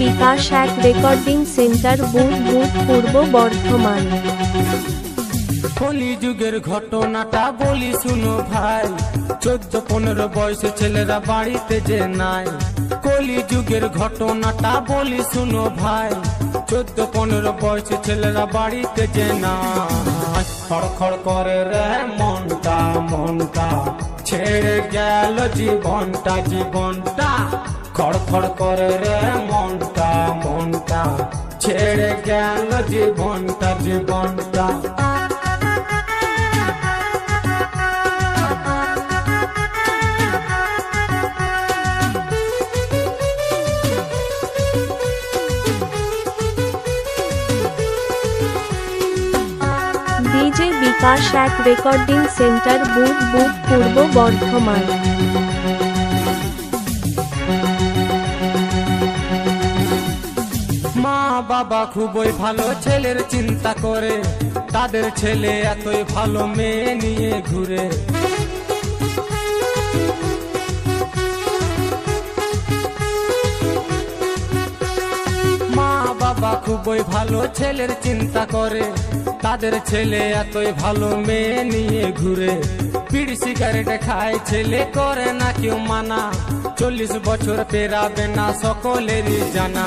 বিকাশ এক recording centre বুট বুট পূর্ব বর্ধমান। কলি যুগের ঘটনাটা বলি শুনো ভাই। চোদ্দ পনেরো বয়সে ছেলেরা বাড়িতে যে নাই। কলি যুগের ঘটনাটা বলি শুনো ভাই। চোদ্দ পনেরো বয়সে ছেলেরা বাড়িতে যে নাই। খড়খড় করে রে মনটা মনটা। ছেড়ে গেল জীবনটা জীবনটা। খড়খড় করে রে মনটা মনটা। ছেড়ে গেল জীবনটা জীবনটা। বিকাশ এক রেকর্ডিং সেন্টার বুট বুট পূর্ব বর্ধমান। বাবা খুবই ভালো ছেলের চিন্তা করে। তাদের ছেলে এতই ভালো মেয়ে নিয়ে ঘুরে। মা বাবা খুবই ভালো ছেলের চিন্তা করে। তাদের ছেলে এতই ভালো মেয়ে নিয়ে ঘুরে। পিড় সিগারেট খায়, ছেলে করে না কেউ মানা। চল্লিশ বছর পেরাবে না সকলেরই জানা।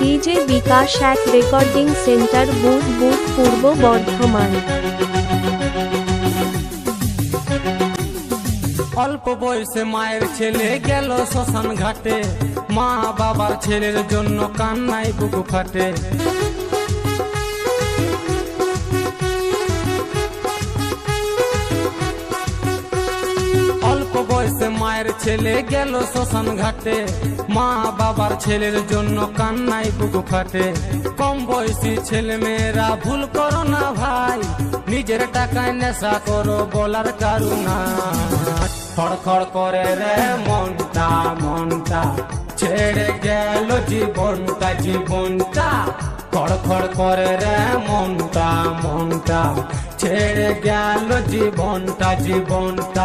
ডিজে বিকাশ এক রেকর্ডিং সেন্টার বুট বুট পূর্ব বর্ধমান। অল্প বয়সে মায়ের ছেলে গেল শ্মশান ঘাটে মা বাবার ছেলের জন্য কান্নায় বুকু ফাটে। ছেলে গেল শ্মশান ঘাটে। মা বাবার ছেলের জন্য কান্নাই বুকু ফাটে। কম বয়সী ছেলে মেয়েরা, ভুল করো না ভাই, নিজের টাকায় নেশা করো, বলার কারুনা খড়খড় করে রে মনটা মনটা ছেড়ে গেল জীবনটা জীবনটা। খড়খড় করে রে মনটা মনটা ছেড়ে গেল জীবনটা জীবনটা।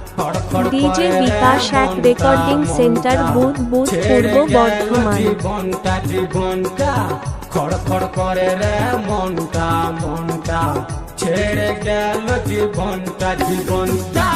ডিজে বিকাশ এক রেকর্ডিং সেন্টার বুধ বুধ পূর্ব বর্ধমান। জীবনটা জীবনটা। খড়খড় করে রে মনটা মনটা। ছেড়ে গেল জীবনটা জীবনটা।